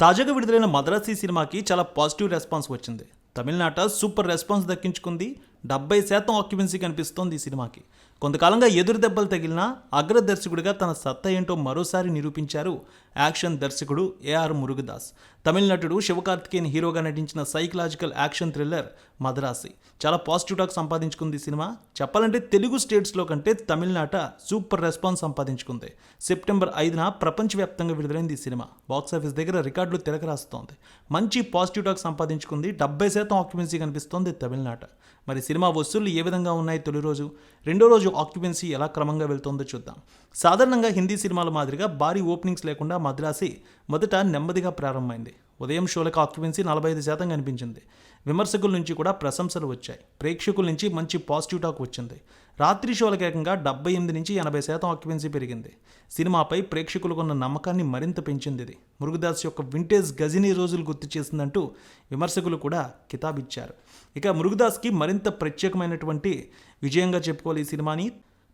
తాజాగా విడుదలైన మద్రాసీ సినిమాకి చాలా పాజిటివ్ రెస్పాన్స్ వచ్చింది. తమిళనాట సూపర్ రెస్పాన్స్ దక్కించుకుంది. డెబ్బై శాతం ఆక్యుపెన్సీ కనిపిస్తోంది ఈ సినిమాకి. కొంతకాలంగా ఎదురు దెబ్బలు తగిలినా అగ్ర దర్శకుడిగా తన సత్తా ఏంటో మరోసారి నిరూపించారు యాక్షన్ దర్శకుడు ఏఆర్ మురుగదాస్. తమిళ నటుడు శివకార్తికేయన్ హీరోగా నటించిన సైకలాజికల్ యాక్షన్ థ్రిల్లర్ మదరాసి. చాలా పాజిటివ్ టాక్ సంపాదించుకుంది ఈ సినిమా. చెప్పాలంటే తెలుగు స్టేట్స్లో కంటే తమిళనాట సూపర్ రెస్పాన్స్ సంపాదించుకుంది. సెప్టెంబర్ ఐదున ప్రపంచవ్యాప్తంగా విడుదలైంది ఈ సినిమా. బాక్సాఫీస్ దగ్గర రికార్డులు తిరగరాస్తోంది మంచి పాజిటివ్ టాక్ సంపాదించుకుంది. డెబ్బై శాతం ఆక్యుపెన్సీ కనిపిస్తోంది తమిళనాట. మరి సినిమా వసూళ్ళు ఏ విధంగా ఉన్నాయి తొలి రోజు? రెండో రోజు ఆక్యుపెన్సీ ఎలా క్రమంగా వెళ్తుందో చూద్దాం. సాధారణంగా హిందీ సినిమాల మాదిరిగా భారీ ఓపెనింగ్స్ లేకుండా మద్రాసి మొదట నెమ్మదిగా ప్రారంభమైంది. ఉదయం షోలకు ఆక్యుపెన్సీ నలభై ఐదు శాతం కనిపించింది. విమర్శకుల నుంచి కూడా ప్రశంసలు వచ్చాయి. ప్రేక్షకుల నుంచి మంచి పాజిటివ్ టాక్ వచ్చింది. రాత్రి షోలకు ఏకంగా డెబ్బై ఎనిమిది నుంచి ఎనభై శాతం ఆక్యుపెన్సీ పెరిగింది. సినిమాపై ప్రేక్షకులకు ఉన్న నమ్మకాన్ని మరింత పెంచింది ఇది. మురుగదాస్ యొక్క వింటేజ్ గజినీ రోజులు గుర్తు చేసిందంటూ విమర్శకులు కూడా కితాబిచ్చారు. ఇక మురుగదాస్కి మరింత ప్రత్యేకమైనటువంటి విజయంగా చెప్పుకోవాలి ఈ సినిమాని.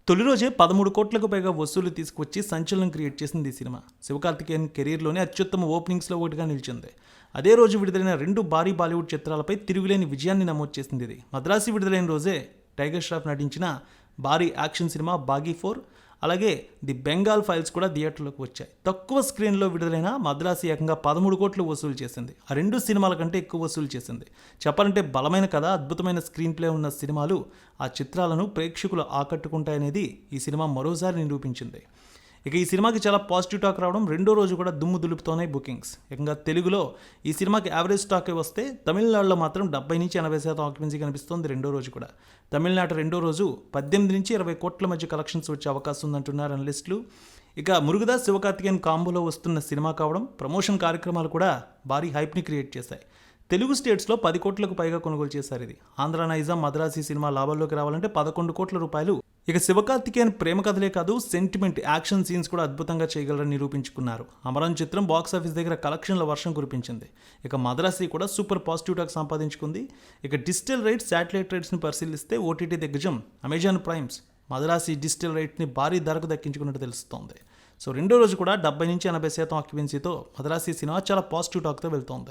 తొలి రోజే పదమూడు కోట్లకు పైగా వసూలు తీసుకొచ్చి సంచలనం క్రియేట్ చేసింది ఈ సినిమా. శివకార్తికేయన్ కెరీర్లోనే అత్యుత్తమ ఓపెనింగ్స్లో ఒకటిగా నిలిచింది. అదే రోజు విడుదలైన రెండు భారీ బాలీవుడ్ చిత్రాలపై తిరుగులేని విజయాన్ని నమోదు చేసింది ఇది. మద్రాసి విడుదలైన రోజే టైగర్ ష్రాఫ్ నటించిన భారీ యాక్షన్ సినిమా బాగీ ఫోర్ అలాగే ది బెంగాల్ ఫైల్స్ కూడా థియేటర్లోకి వచ్చాయి. తక్కువ స్క్రీన్లో విడుదలైన మద్రాసి ఏకంగా పదమూడు కోట్లు వసూలు చేసింది. ఆ రెండు సినిమాల కంటే ఎక్కువ వసూలు చేసింది. చెప్పాలంటే బలమైన కథ అద్భుతమైన స్క్రీన్ ప్లే ఉన్న సినిమాలు ఆ చిత్రాలను ప్రేక్షకులు ఆకట్టుకుంటాయనేది ఈ సినిమా మరోసారి నిరూపించింది. ఇక ఈ సినిమాకి చాలా పాజిటివ్ టాక్ రావడం రెండో రోజు కూడా దుమ్ము దులుపుతోనే బుకింగ్స్. ఇంకా తెలుగులో ఈ సినిమాకి యావరేజ్ టాక్ వస్తే తమిళనాడులో మాత్రం డెబ్బై నుంచి ఎనభై శాతం ఆక్యుపెన్సీ కనిపిస్తోంది రెండో రోజు కూడా. తమిళనాడు రెండో రోజు పద్దెనిమిది నుంచి ఇరవై కోట్ల మధ్య కలెక్షన్స్ వచ్చే అవకాశం ఉందంటున్నారు అనలిస్టులు ఇక మురుగదాస్ శివకార్తికేయన్ కాంబోలో వస్తున్న సినిమా కావడం ప్రమోషన్ కార్యక్రమాలు కూడా భారీ హైప్ని క్రియేట్ చేశాయి. తెలుగు స్టేట్స్లో పది కోట్లకు పైగా కొనుగోలు చేశారు ఇది. ఆంధ్ర నైజాం మద్రాసి సినిమా లాభాల్లోకి రావాలంటే పదకొండు కోట్ల రూపాయలు ఇక శివకార్తికేయన్ ప్రేమ కథలే కాదు సెంటిమెంట్ యాక్షన్ సీన్స్ కూడా అద్భుతంగా చేయగలరని నిరూపించుకున్నారు. అమరం చిత్రం బాక్స్ ఆఫీస్ దగ్గర కలెక్షన్ల వర్షం కురిపించింది. ఇక మద్రాసి కూడా సూపర్ పాజిటివ్ టాక్ సంపాదించుకుంది. ఇక డిజిటల్ రైట్స్ శాటిలైట్ రైట్స్ని పరిశీలిస్తే ఓటీటీ దిగ్గజం అమెజాన్ ప్రైమ్స్ మద్రాసి డిజిటల్ రైట్ని భారీ ధరకు దక్కించుకున్నట్టు తెలుస్తోంది. సో రెండో రోజు కూడా డెబ్బై నుంచి ఎనభై శాతం ఆక్యుపెన్సీతో మద్రాసి సినిమా చాలా పాజిటివ్ టాక్తో వెళ్తోంది.